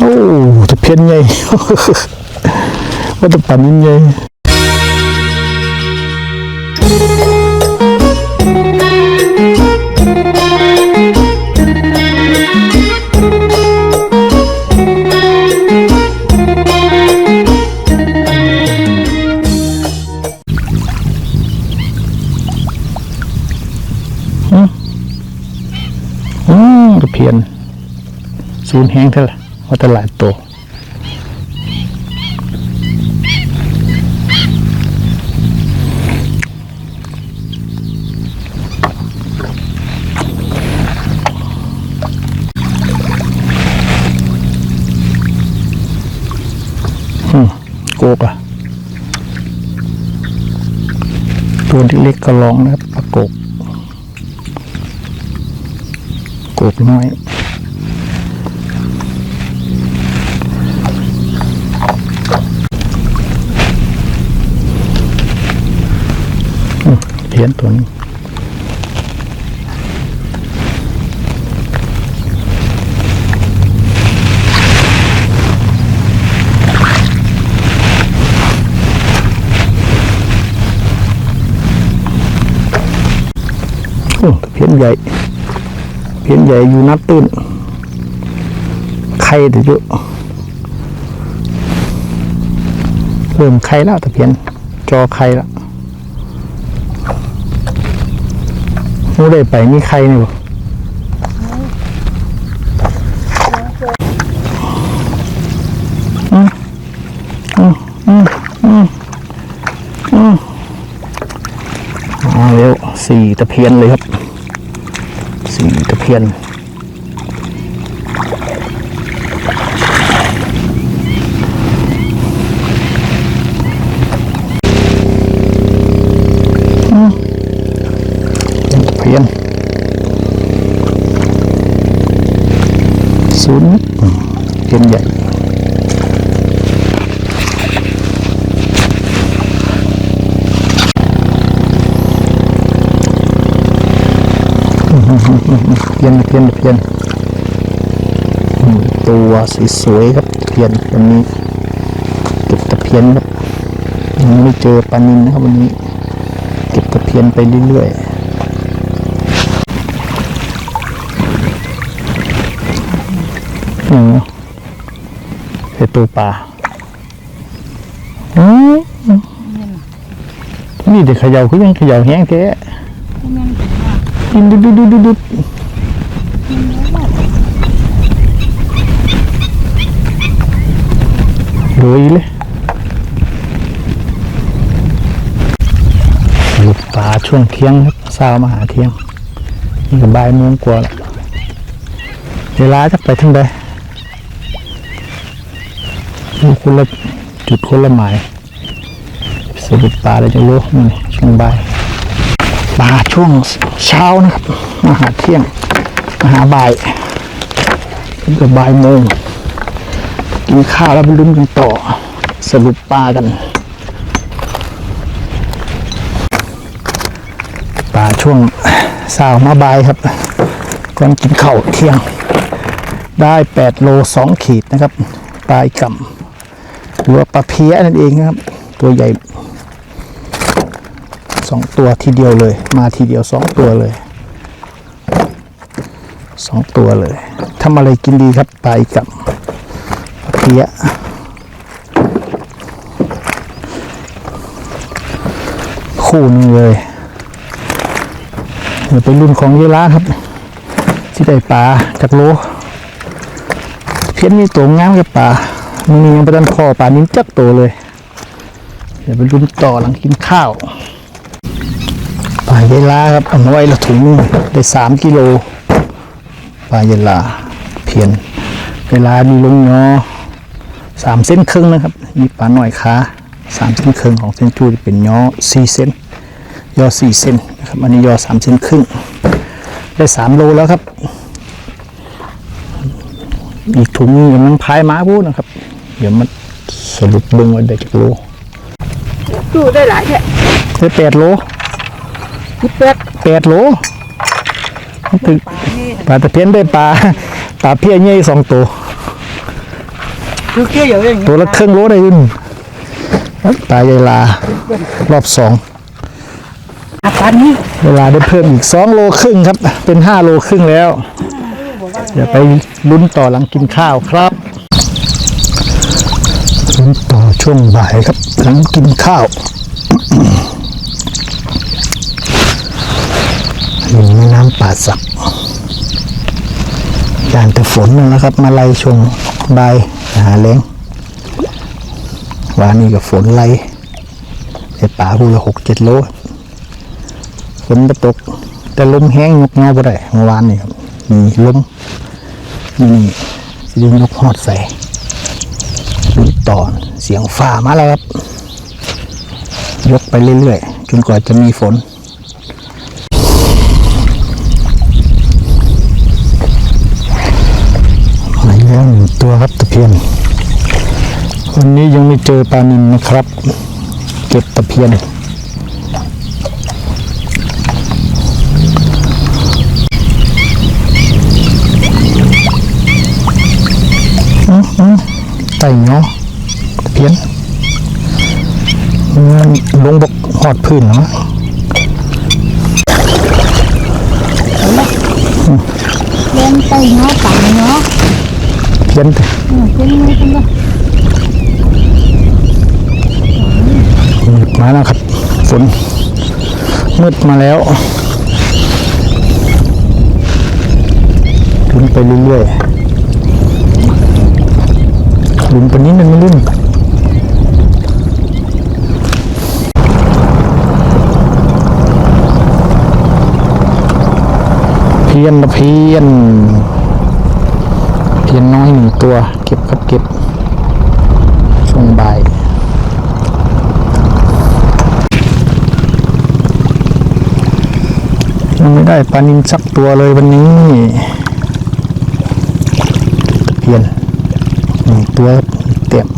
โอ้ตะเพียนใหญ่ว่าตะปันใหญ่อืมตะเพียน ศูนย์แห้งเท่าไหร่ ว่าตลาดโตวโกกอะตัวเล็กๆก็ลองนะครับปลาโกกโกบน้อย เพี้ยนตัวนี้โอ้เพี้ยนใหญ่ เพี้ยนใหญ่อยู่น้ำตื้นไข่แต่เยอะเริ่มไข่แล้วตะเพียน จอไข่แล้ว มูได้ไปมีไข่นี่บ่อืมอืมอืมอืมอืมมาเร็วสี่ตะเพียนเลยครับ สีตะเพียนอืมตะเพียนศูนย์อืมเพียนใหญ่ เพียนเพียนเพียนตัวสวยๆครับเพียนวันนี้เก็บตะเพียนครับยังไม่เจอปลานินนะครับวันนี้ เก็บตะเพียนไปเรื่อยๆเห็ดตัวปลาอืมนี่เด็กเขย่าเขายังเขย่าแห้งแท้ ดุดดุดดุดดุดดูอีเลยลูกปลาช่วงเที่ยงครับเช้ามาหาเที่ยงนี่ก็บ่ายโมงกว่าแล้วเวลาจะไปทั้งใดดูคนละจุดคนละหมายสรุปปลาเลยจะรู้นี่ช่วงบ่าย ปลาช่วงเช้านะครับมาหาเที่ยงมาหาบ่ายนี่ก็บ่ายโมงกินข้าวแล้วไปลุ้นกันต่อสรุปปลากันปลาช่วงสาวมาบายครับก่อนกินข้าวเที่ยง ได้8โล2ขีดนะครับปลายกำหรือว่าปลาเพี้ยนั่นเองครับ ตัวใหญ่ สองตัวทีเดียวเลย มาทีเดียวสองตัวเลยสองตัวเลยทำอะไรกินดีครับปลายกำเพี้ยคู่นึงเลยเดี๋ยวไปรุ่นของเยลาครับ ที่ได้ปลาจากโลเพี้ยนมีตัวงามกับปลามันมียังประดันคอปลานิ้นจักตัวเลย เดี๋ยวไปรุ่นต่อหลังกินข้าว ลาเยลาครับเอามาไว้ละถุงหนึงได้สามกิโลปลาเยลาเพียนเวลามีลงยอสามเส้นครึ่งนะครับมีปลาหน่อยขาสามเส้นครึ่งของเส้นจูจะเป็นยอสี่เส้นยอสี่เส้นนะครับอันนี้ยอสามเส้นครึ่งได้สามโลแล้วครับ อีกถุงนึงกำลังพายม้าพูดนะครับ เดี๋ยวมันสรุปเบิ่งว่าได้กี่โลดูได้หลายแท้ได้แปดโล คิดเป็ดแปดโลถึงปลาตะเพียนได้ปลาปลาเพี้ยใหญ่สองตัวคือเกี้ยวอย่างเงี้ยตัวละครึ่งโลได้ยินปลาใหญ่ลารอบสองอาการนี้เวลาได้เพิ่มอีกสองโลครึ่งครับ เป็นห้าโลครึ่งแล้วเดี๋ยวไปลุ้นต่อหลังกินข้าวครับลุ้นต่อช่วงบ่ายครับหลังกินข้าว นี่แม่น้ำป่าสักยานแต่ฝนนั่นแหละครับ มาไล่ช่วงบ่ายหาแรงวานนี้กับฝนไล่ไอ้ป่าพูละหกเจ็ดโลฝนมาตก แต่ลมแห้งยกเงาบ่ได้เมื่อวานนี่ครับมีลมนี่นี่สิได้ยกฮอดใส่ลุ้นต่อเสียงฟ้ามาแล้วครับ ยกไปเรื่อยๆ จนกว่าจะมีฝน ตัวครับตะเพียน วันนี้ยังไม่เจอปลานินนะครับ เก็บตะเพียนไต่เนาะเพี้ยน มันลงบกหอดพื้นเหรอมั้งเล่นไปเนาะปังเนาะ พี้ยนไปเป็นไงกันบ้างมืดมาแล้วครับฝนมืดมาแล้วลุ้นไปเรื่อยๆลุ้นไปนิดนึงไม่ลุ้นเพี้ยนนะเพี้ยน เพียนน้อยหนึ่งตัว เก็บครับเก็บช่วงบ่ายยังไม่ได้ปลานินสักตัวเลยวันนี้ตะเพียนหนึ่งตัวเต็มอ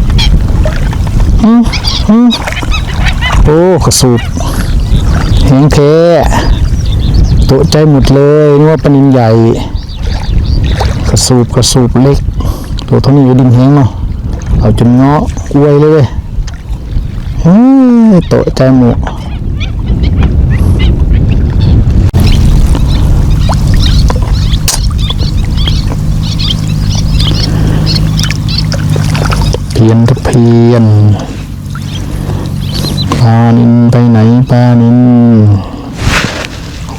ืมอืม โอ้กระสูบแหงเทตกใจหมดเลยนึกว่าปนินใหญ่ กระสูบกระสูบเล็ก ตัวเท่านี้อยู่ดินแห้งเนาะเอาจนเงาะอวยเลยเว้ยเฮ้ยตกใจหมดเพียนทุกเพียนานินไปไหนปลานิน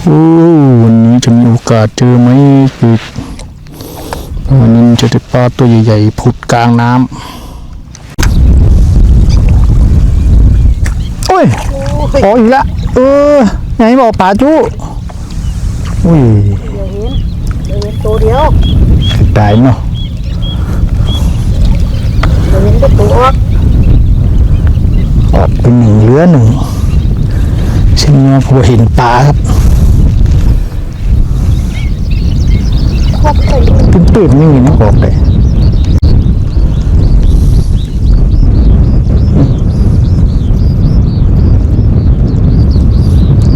โอ้วันนี้จะมีโอกาสเจอไหมคือวันนี้จะได้ปลาตัวใหญ่ๆผุดกลางน้ำโอ้ยโอ้อีกละเออไหนบอกป่าจู้อุ้ยเดี๋ยวเห็นเดี๋ยวเห็นตัวเดียวตายเนาะเดี๋ยวเห็นก็ตัวออก ออกเป็นหนึ่งเหลือหนึ่งซึ่งว่าผมเห็นปลาครับครบไปตื่นๆนี่นะออกเลย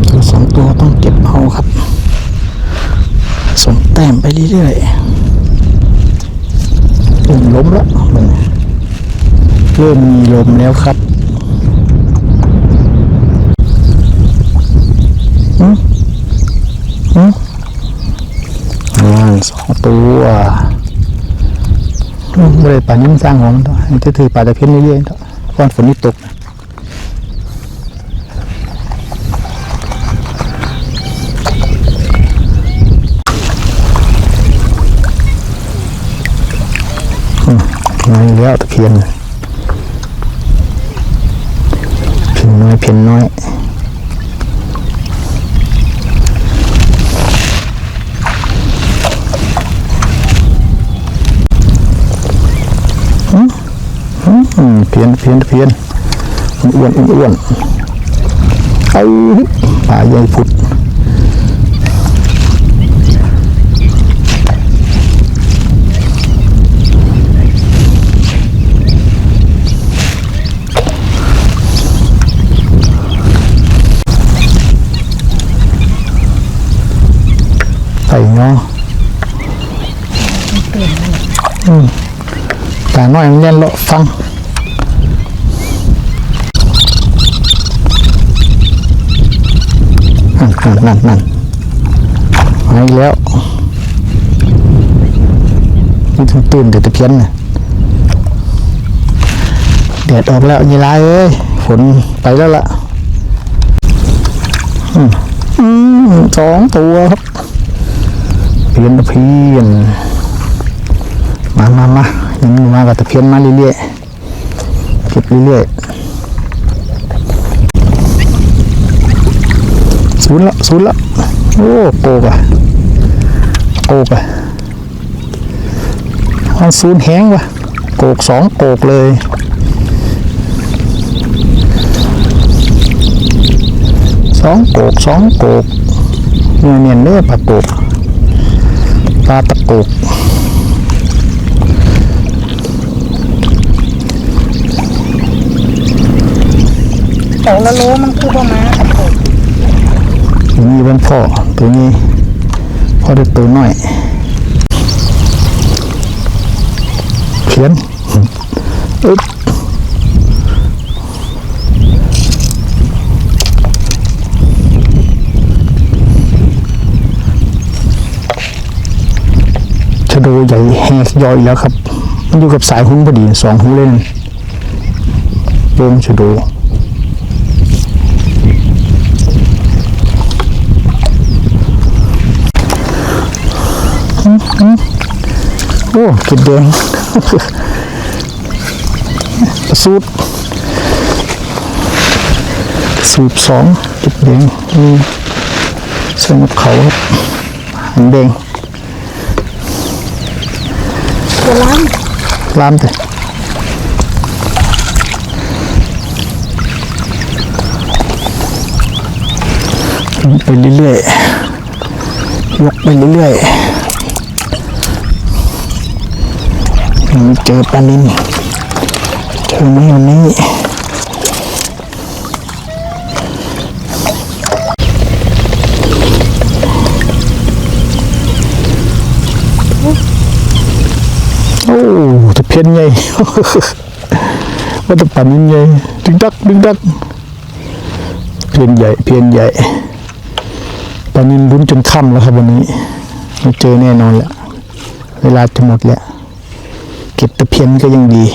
ตัวสองตัวต้องเก็บเอาครับ สมแต้มไปเรื่อยๆเริ่มล้มแล้วเริ่มมีลมแล้วครับหืมหืมอ่าสอง ตัวไม่ได้ป่านิ่มสร้างหัวมันต่อให้ถือป่าตะเพียนเรื่อยๆต่อก่อนฝนนี่ตกนะอืมาอีกแล้วตะเพียนเพียนน้อยเพียนน้อย เพี้ยนเพี้ยนเพี้ยนอ้วนอ้วนไอ้ป่าใหญ่พุดใส่เนาะแต่น้อยมันเล่นเลาะฟัง นั่นนั่นนั่นมาอีกแล้วนี่ถึงตื่นแต่ตะเพียนน่ะแดดออกแล้วยีราเอ้ยฝนไปแล้วล่ะอืมอืมสองตัวครับเพียนตะเพียนมามามายังมีมากับตะเพียนมาเรื่อยๆเก็บเรื่อยๆ ศูนย์ละศูนย์ละโอ้โกกอะโกกอะเอาศูนย์แห้งวะโกกสองโกกเลยสองโกกสองโกกเนื้อเนียนเนื้อปลาโกกปลาตะโกกแต่ละโลมันคือประมาณ ตัวนี้เป็นพ่อ ตัวนี้พ่อได้ตัวน้อยเขียนอึ๊บชะโดใหญ่แหกย่อยแล้วครับ มันอยู่กับสายหุ้นพอดีสองหุ้นเลยนโยมชะโด โอ้กิดแดงสูตรสูตรสองกิดแดงมีใส่มะเขาครับหางแดงตัวล้างลามแต่ไปเรื่อยๆยกไปเรื่อยๆ เจอปลานินเจอไหมวันนี้โอ้ตะเพียนใหญ่ว่าต่ปลานินใหญ่ดึงดักดึงดักเพียนใหญ่เพียนใหญ่ปลานินลุ้นจนค่ำแล้วครับวันนี้ไม่เจอแน่นอนแหละเวลาจะหมดแล้ว ก็บตะเพียนก็ยังดี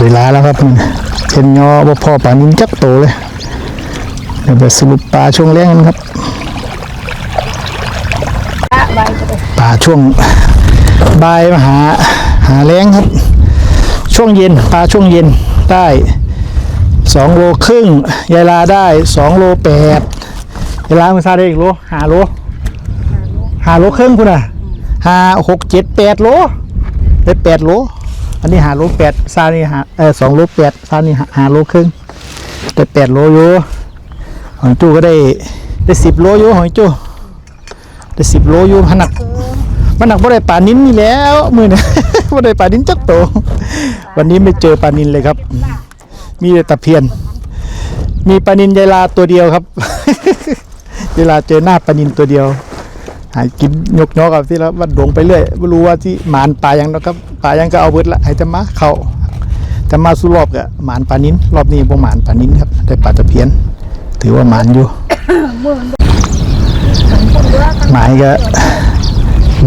เวลาแล้วครับมันเช่นยอว่าพ่อป่านินจักโตเลยเดี๋ยวไปสรุปปลาช่วงแรกกันครับปป่าช่วงบ่ายมาหาหาแรงครับ ช่วงเย็นปลาช่วงเย็นได้สองโลครึ่งยายลาได้สองโลแปดยายลามันซาได้อีกโลหาโลหาโลครึ่งคุณอะ ห้าหกเจ็ดแปดโลได้แปดโล อันนี้หาโลแปดซานี่หาเออสองโลแปดซานี่หาหาโลครึ่งได้แปดโลอยู่หอยจูก็ได้ได้สิบโลอยู่หอยจูได้สิบโลอยู่ขนาดมันหนักบ่ได้ปลานิ้นนี่แล้วมือเนี่ยบ่ได้ปลานิ้นจักโต วันนี้ไม่เจอปลานิ้นเลยครับ มีแต่ตะเพียน มีปลานิ้นยายลาตัวเดียวครับยายลาเจอหน้าปลานิ้นตัวเดียว หายกินยกยอกับที่แล้ววันดงไปเรื่อยไม่รู้ว่าที่หมานปลายังนะครับปลายังก็เอาเบิดละให้จะมาเข้าจะมาสู้รอบกับหมานปลานินรอบนี้บ่หมานปลานินครับได้ปลาตะเพียน ถือว่าหมานอยู่หมายก็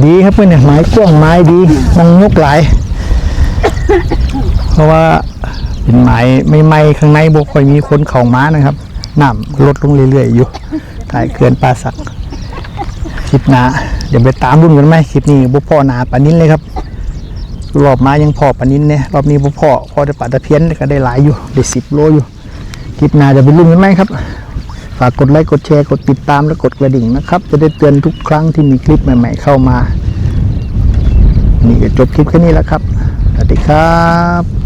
ดีครับเพื่อนเนี่ยไม้กว้างไม้ดีมันยกหลาย เพราะว่าเป็นไม้ไม่ไหม้ข้างในบกค่อยมีคนเข่าม้านะครับน้ำลดลงเรื่อยๆอยู่ถ่ายเขื่อนป่าสัก ลิปหนาเดี๋ยวไปตามรุ่นกันไหมคลิปนี้บุพ่อหนาปานินเลยครับ รอบมายังพอปานินเนี่ยรอบนี้บุพ่อพอได้ปลาตะเพียนก็ได้หลายอยู่ได้สิบโลอยู่คลิปหนาจะไปรุ่นกันไหมครับ ฝากกดไลค์กดแชร์กดติดตามและกดกระดิ่งนะครับ จะได้เตือนทุกครั้งที่มีคลิปใหม่ ๆ เข้ามา นี่ก็จบคลิปแค่นี้แล้วครับสวัสดีครับ